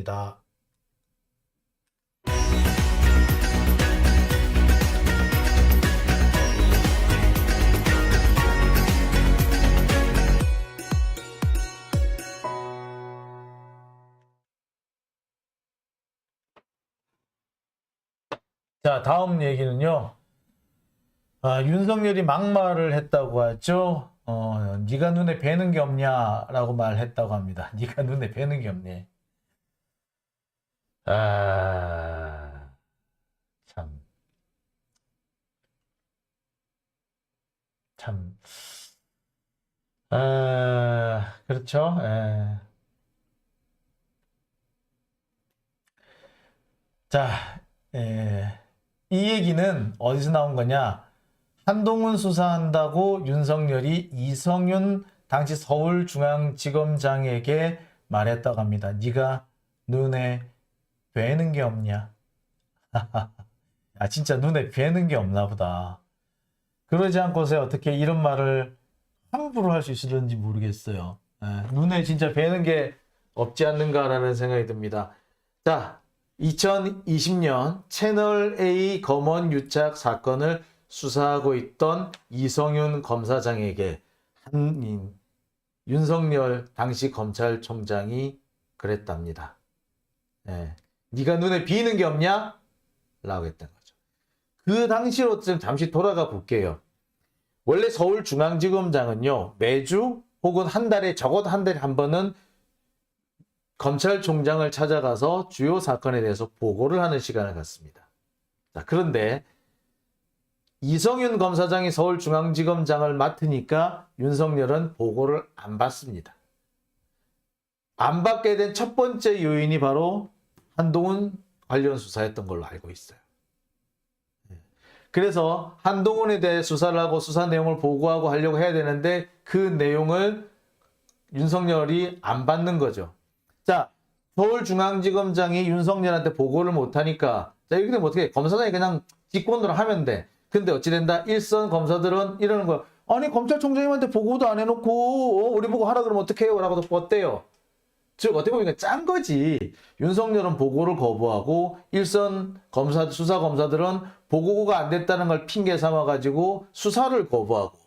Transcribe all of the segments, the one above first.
입니다. 자, 다음 얘기는요. 아, 윤석열이 막말을 했다고 하죠. 어, 네가 눈에 뵈는 게 없냐라고 말했다고 합니다. 네가 눈에 뵈는 게 없네. 아, 참, 참, 아, 그렇죠. 예. 자, 예. 이 얘기는 어디서 나온 거냐? 한동훈 수사한다고 윤석열이 이성윤 당시 서울중앙지검장에게 말했다고 합니다. 네가 눈에 뵈는 게 없냐? 아 진짜 눈에 뵈는 게 없나 보다. 그러지 않고서 어떻게 이런 말을 함부로 할 수 있었는지 모르겠어요. 예, 눈에 진짜 뵈는 게 없지 않는가라는 생각이 듭니다. 자, 2020년 채널A 검언 유착 사건을 수사하고 있던 이성윤 검사장에게 한인 윤석열 당시 검찰총장이 그랬답니다. 예, 네가 눈에 비는 게 없냐? 라고 했던 거죠. 그 당시로 좀 잠시 돌아가 볼게요. 원래 서울중앙지검장은요 매주 혹은 한 달에 적어도 한 달에 한 번은 검찰총장을 찾아가서 주요 사건에 대해서 보고를 하는 시간을 갖습니다. 자, 그런데 이성윤 검사장이 서울중앙지검장을 맡으니까 윤석열은 보고를 안 받습니다. 안 받게 된 첫 번째 요인이 바로 한동훈 관련 수사였던 걸로 알고 있어요. 예. 그래서 한동훈에 대해 수사를 하고 수사 내용을 보고하고 하려고 해야 되는데 그 내용을 윤석열이 안 받는 거죠. 자, 서울중앙지검장이 윤석열한테 보고를 못하니까, 자, 이렇게 되면 어떻게 해? 검사장이 그냥 직권으로 하면 돼. 근데 어찌 된다? 일선 검사들은 이러는 거야. 아니, 검찰총장님한테 보고도 안 해놓고, 어, 우리 보고 하라 그러면 어떡해요? 라고 뻗대요. 즉, 어떻게 보면 짠 거지. 윤석열은 보고를 거부하고, 일선 검사, 수사 검사들은 보고가 안 됐다는 걸 핑계 삼아 가지고 수사를 거부하고,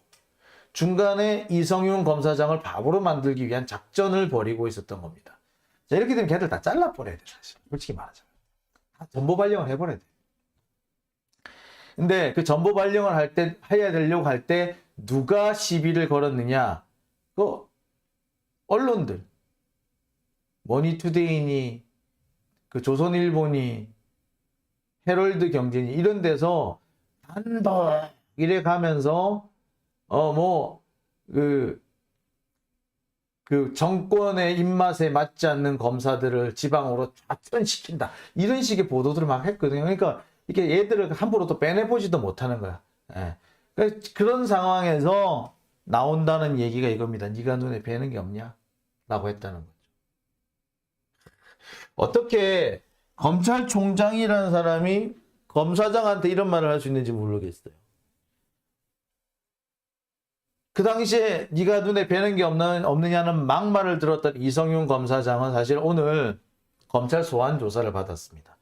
중간에 이성윤 검사장을 바보로 만들기 위한 작전을 벌이고 있었던 겁니다. 자, 이렇게 되면 걔들 다 잘라버려야 돼, 사실. 솔직히 말하자면. 다 전보 발령을 해버려야 돼. 근데 그 전보 발령을 할 때, 해야 되려고 할 때, 누가 시비를 걸었느냐? 그, 언론들. 머니투데이니, 그 조선일보니, 헤럴드 경제니, 이런 데서 단독 이래 가면서, 어, 뭐, 그, 그 정권의 입맛에 맞지 않는 검사들을 지방으로 좌천시킨다. 이런 식의 보도들을 막 했거든요. 그러니까 이게 얘들을 함부로 또 빼내보지도 못하는 거야. 예. 그러니까 그런 상황에서 나온다는 얘기가 이겁니다. 네가 눈에 뵈는 게 없냐? 라고 했다는 거죠. 어떻게 검찰총장이라는 사람이 검사장한테 이런 말을 할 수 있는지 모르겠어요. 그 당시에 네가 눈에 뵈는 게 없는, 없느냐는 막말을 들었던 이성윤 검사장은 사실 오늘 검찰 소환 조사를 받았습니다.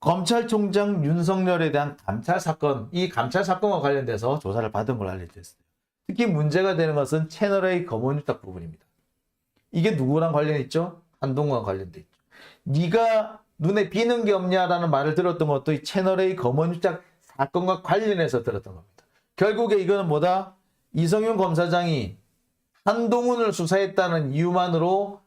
검찰총장 윤석열에 대한 감찰 사건, 이 감찰 사건과 관련돼서 조사를 받은 걸 알려졌어요. 특히 문제가 되는 것은 채널A 검언유탁 부분입니다. 이게 누구랑 관련 있죠? 한동훈과 관련돼 있죠. 네가 눈에 비는 게 없냐라는 말을 들었던 것도 이 채널A 검언유탁 사건과 관련해서 들었던 겁니다. 결국에 이거는 뭐다? 이성윤 검사장이 한동훈을 수사했다는 이유만으로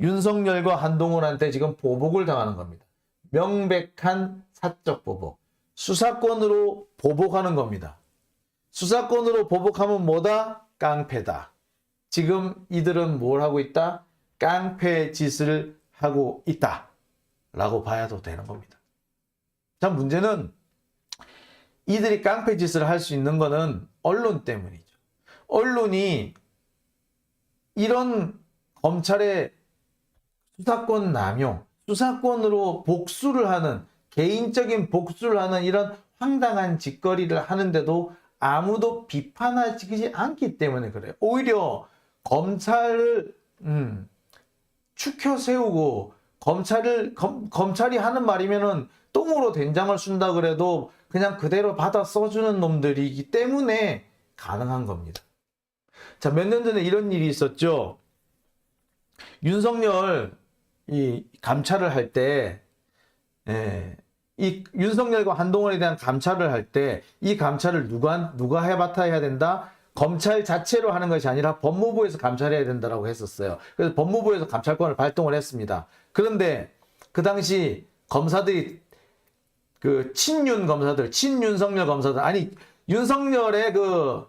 윤석열과 한동훈한테 지금 보복을 당하는 겁니다. 명백한 사적 보복. 수사권으로 보복하는 겁니다. 수사권으로 보복하면 뭐다? 깡패다. 지금 이들은 뭘 하고 있다? 깡패 짓을 하고 있다. 라고 봐야도 되는 겁니다. 자, 문제는 이들이 깡패 짓을 할 수 있는 거는 언론 때문이죠. 언론이 이런 검찰의 수사권 남용, 수사권으로 복수를 하는, 개인적인 복수를 하는 이런 황당한 짓거리를 하는데도 아무도 비판하지 않기 때문에 그래요. 오히려 검찰을, 음, 추켜 세우고 검찰을 검, 검찰이 하는 말이면은 똥으로 된장을 쓴다 그래도 그냥 그대로 받아 써주는 놈들이기 때문에 가능한 겁니다. 자, 몇 년 전에 이런 일이 있었죠. 윤석열 이 감찰을 할 때, 예, 이 윤석열과 한동훈에 대한 감찰을 할 때 이 감찰을 누가 누가 해맡아야 해야 된다? 검찰 자체로 하는 것이 아니라 법무부에서 감찰해야 된다라고 했었어요. 그래서 법무부에서 감찰권을 발동을 했습니다. 그런데 그 당시 검사들이 그 친윤 검사들, 친윤석열 검사들 아니 윤석열의 그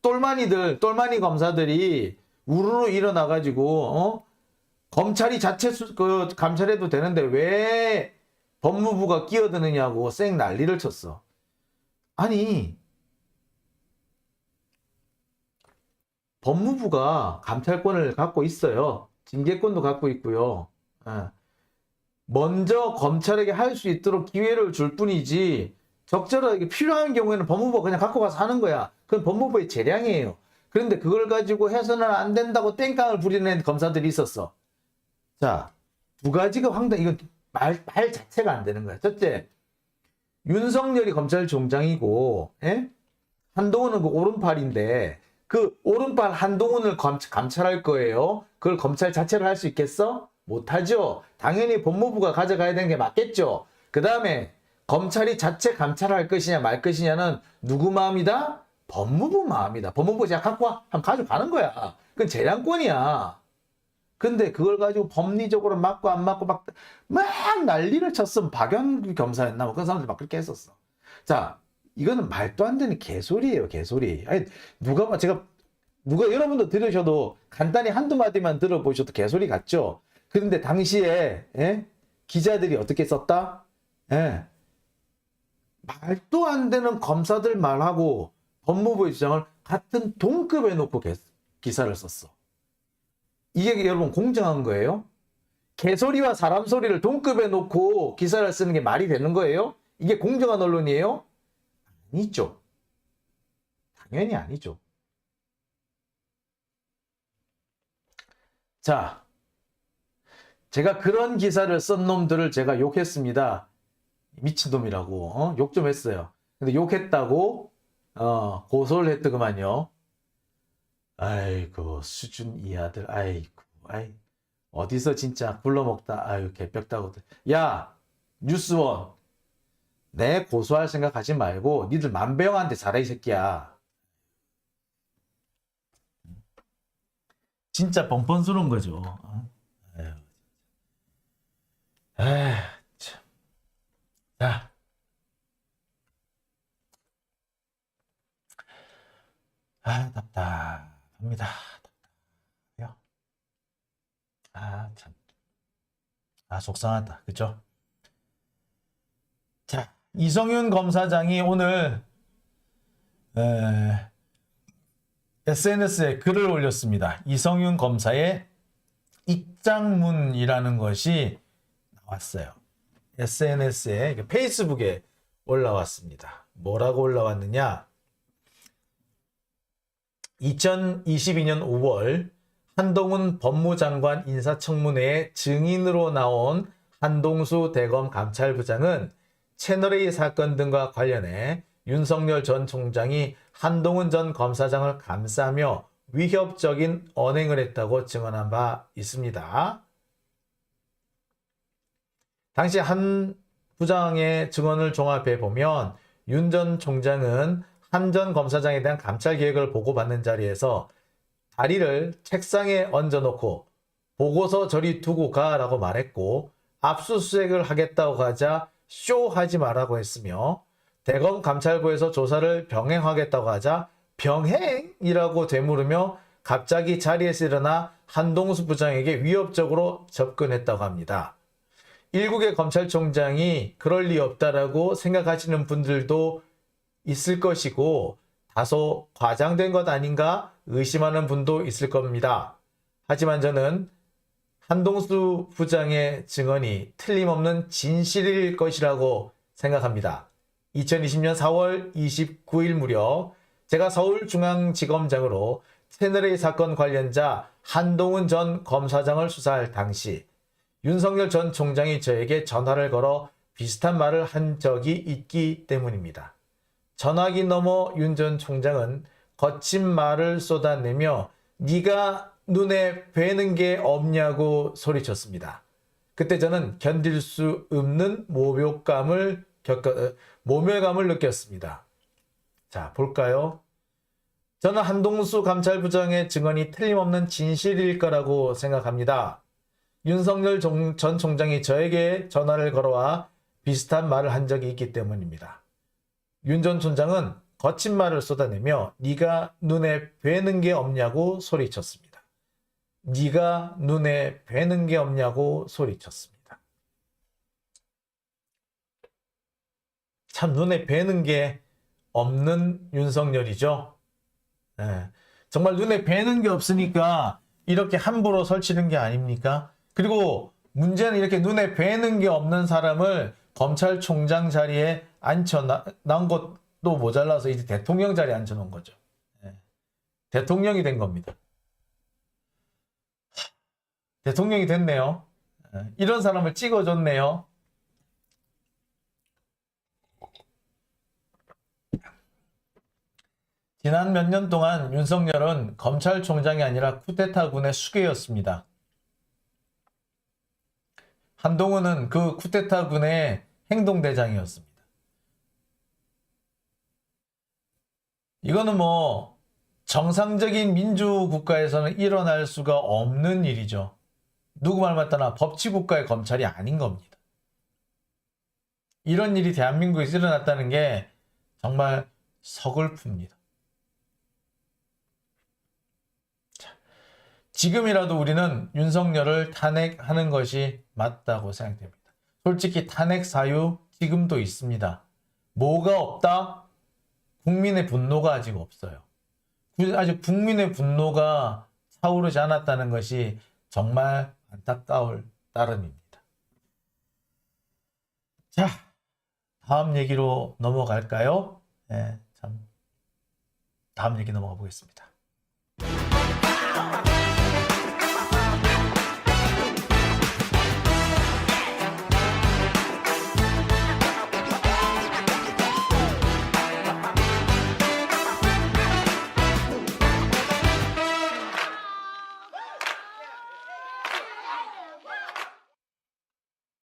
똘마니들, 똘마니 검사들이 우르르 일어나 가지고 어? 검찰이 자체 수, 그 감찰해도 되는데 왜 법무부가 끼어드느냐고 쌩 난리를 쳤어. 아니 법무부가 감찰권을 갖고 있어요. 징계권도 갖고 있고요. 예. 먼저 검찰에게 할 수 있도록 기회를 줄 뿐이지 적절하게 필요한 경우에는 법무부가 그냥 갖고 가서 하는 거야. 그건 법무부의 재량이에요. 그런데 그걸 가지고 해서는 안 된다고 땡깡을 부리는 검사들이 있었어. 자, 두 가지가 황당, 이건 말, 말 자체가 안 되는 거야. 첫째, 윤석열이 검찰총장이고, 예? 한동훈은 그 오른팔인데, 그 오른팔 한동훈을 검, 감찰할 거예요. 그걸 검찰 자체로 할수 있겠어? 못하죠. 당연히 법무부가 가져가야 되는 게 맞겠죠. 그 다음에 검찰이 자체 감찰할 것이냐 말 것이냐는 누구 마음이다? 법무부 마음이다. 법무부 제가 갖고 와. 하면 가져가는 거야. 그건 재량권이야. 근데 그걸 가지고 법리적으로 맞고 안 맞고 막, 막 난리를 쳤으면 박연 검사였나? 뭐 그런 사람들 막 그렇게 했었어. 자, 이거는 말도 안 되는 개소리예요, 개소리. 아니, 누가, 봐, 제가, 누가 여러분도 들으셔도 간단히 한두 마디만 들어보셔도 개소리 같죠? 그런데 당시에, 예? 기자들이 어떻게 썼다? 예. 말도 안 되는 검사들 말하고 법무부의 주장을 같은 동급에 놓고 개- 기사를 썼어. 이게 여러분 공정한 거예요? 개소리와 사람 소리를 동급에 놓고 기사를 쓰는 게 말이 되는 거예요? 이게 공정한 언론이에요? 아니죠. 당연히 아니죠. 자, 제가 그런 기사를 쓴 놈들을 제가 욕했습니다. 미친놈이라고 어? 욕 좀 했어요. 근데 욕했다고 어, 고소를 했더구만요. 아이고 수준 이하들 아이고 아이 어디서 진짜 굴러먹다 아유 개벽다고들 야 뉴스원 내 고소할 생각하지 말고 니들 만병한테 잘해 이 새끼야 진짜 뻔뻔스러운 거죠 어? 아유. 에휴, 참. 자. 아, 답답합니다. 답답해요. 아, 참. 아, 속상하다. 그죠? 자, 이성윤 검사장이 오늘 에, SNS에 글을 올렸습니다. 이성윤 검사의 입장문이라는 것이 나왔어요. SNS에 페이스북에 올라왔습니다. 뭐라고 올라왔느냐? 2022년 5월 한동훈 법무장관 인사청문회에 증인으로 나온 한동수 대검 감찰부장은 채널A 사건 등과 관련해 윤석열 전 총장이 한동훈 전 검사장을 감싸며 위협적인 언행을 했다고 증언한 바 있습니다. 당시 한 부장의 증언을 종합해 보면 윤 전 총장은 한 전 검사장에 대한 감찰 계획을 보고받는 자리에서 다리를 책상에 얹어놓고 보고서 저리 두고 가라고 말했고 압수수색을 하겠다고 하자 쇼 하지 말라고 했으며 대검 감찰부에서 조사를 병행하겠다고 하자 병행이라고 되물으며 갑자기 자리에서 일어나 한동수 부장에게 위협적으로 접근했다고 합니다. 일국의 검찰총장이 그럴 리 없다라고 생각하시는 분들도 있을 것이고 다소 과장된 것 아닌가 의심하는 분도 있을 겁니다. 하지만 저는 한동수 부장의 증언이 틀림없는 진실일 것이라고 생각합니다. 2020년 4월 29일 무렵 제가 서울중앙지검장으로 채널A 사건 관련자 한동훈 전 검사장을 수사할 당시 윤석열 전 총장이 저에게 전화를 걸어 비슷한 말을 한 적이 있기 때문입니다. 전화기 넘어 윤 전 총장은 거친 말을 쏟아내며 네가 눈에 뵈는 게 없냐고 소리쳤습니다. 그때 저는 견딜 수 없는 모욕감을 겪 어, 모멸감을 느꼈습니다. 자, 볼까요? 저는 한동수 감찰부장의 증언이 틀림없는 진실일 거라고 생각합니다. 윤석열 종- 전 총장이 저에게 전화를 걸어와 비슷한 말을 한 적이 있기 때문입니다. 윤 전 총장은 거친 말을 쏟아내며 네가 눈에 뵈는 게 없냐고 소리쳤습니다. 네가 눈에 뵈는 게 없냐고 소리쳤습니다. 참 눈에 뵈는 게 없는 윤석열이죠. 예. 정말 눈에 뵈는 게 없으니까 이렇게 함부로 설치는 게 아닙니까? 그리고 문제는 이렇게 눈에 뵈는 게 없는 사람을 검찰총장 자리에 앉혀놓은 것도 모자라서 이제 대통령 자리에 앉혀놓은 거죠. 예. 대통령이 된 겁니다. 하, 대통령이 됐네요. 예. 이런 사람을 찍어줬네요. 지난 몇 년 동안 윤석열은 검찰총장이 아니라 쿠데타군의 수괴였습니다. 한동훈은 그 쿠데타군의 행동대장이었습니다. 이거는 뭐 정상적인 민주국가에서는 일어날 수가 없는 일이죠. 누구 말 맞다나 법치국가의 검찰이 아닌 겁니다. 이런 일이 대한민국에서 일어났다는 게 정말 서글픕니다. 지금이라도 우리는 윤석열을 탄핵하는 것이 맞다고 생각됩니다. 솔직히 탄핵 사유 지금도 있습니다. 뭐가 없다? 국민의 분노가 아직 없어요. 구- 아직 국민의 분노가 차오르지 않았다는 것이 정말 안타까울 따름입니다. 자, 다음 얘기로 넘어갈까요? 네, 참 다음 얘기 넘어가 보겠습니다.